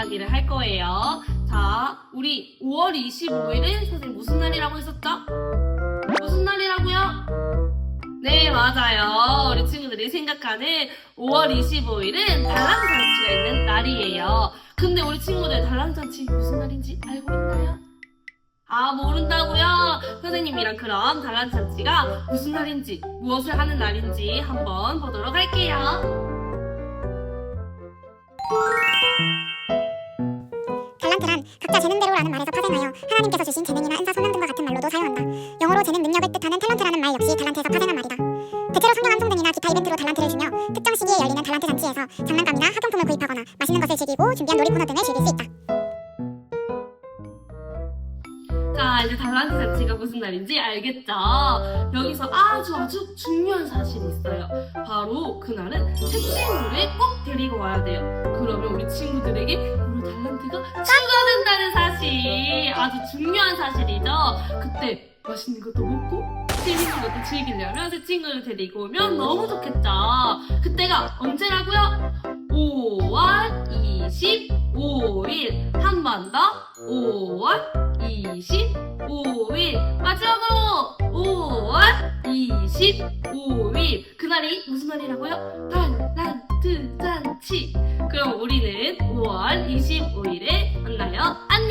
이야기를 할 거예요. 자, 우리 5월 25일은 선생님 무슨 날이라고 했었죠? 무슨 날이라고요? 네, 맞아요. 우리 친구들이 생각하는 5월 25일은 달랑잔치가 있는 날이에요. 근데 우리 친구들 달랑잔치 무슨 날인지 알고 있나요? 아, 모른다고요? 선생님이랑 그럼 달랑잔치가 무슨 날인지, 무엇을 하는 날인지 한번 보도록 할게요. 달란트란 각자 재능 대로라는 말에서 파생하여 하나님께서 주신 재능이나 은사 소명 등과 같은 말로도 사용한다. 영어로 재능 능력을 뜻하는 탤런트라는 말 역시 달란트에서 파생한 말이다. 대체로 성경 암송 등이나 기타 이벤트로 달란트를 주며 특정 시기에 열리는 달란트 잔치에서 장난감이나 학용품을 구입하거나 맛있는 것을 즐기고 준비한 놀이 코너 등을 즐길 수 있다. 자, 이제 달란트 잔치가 무슨 날인지 알겠죠? 여기서 아주 아주 중요한 사실이 있어요. 바로 그날은 새 친구를 꼭 데리고 와야 돼요. 그러면 우리 친구들에게 우리 달란트가 사실. 아주 중요한 사실이죠? 그때 맛있는 것도 먹고 재밌는 것도 즐기려면 새 친구를 데리고 오면 너무 좋겠죠? 그때가 언제라고요? 5월 25일. 한 번 더. 5월 25일 마지막으로 5월 25일 그날이 무슨 날이라고요? 달란트 잔치 그럼 우리는 5월 25일에 만나요 안녕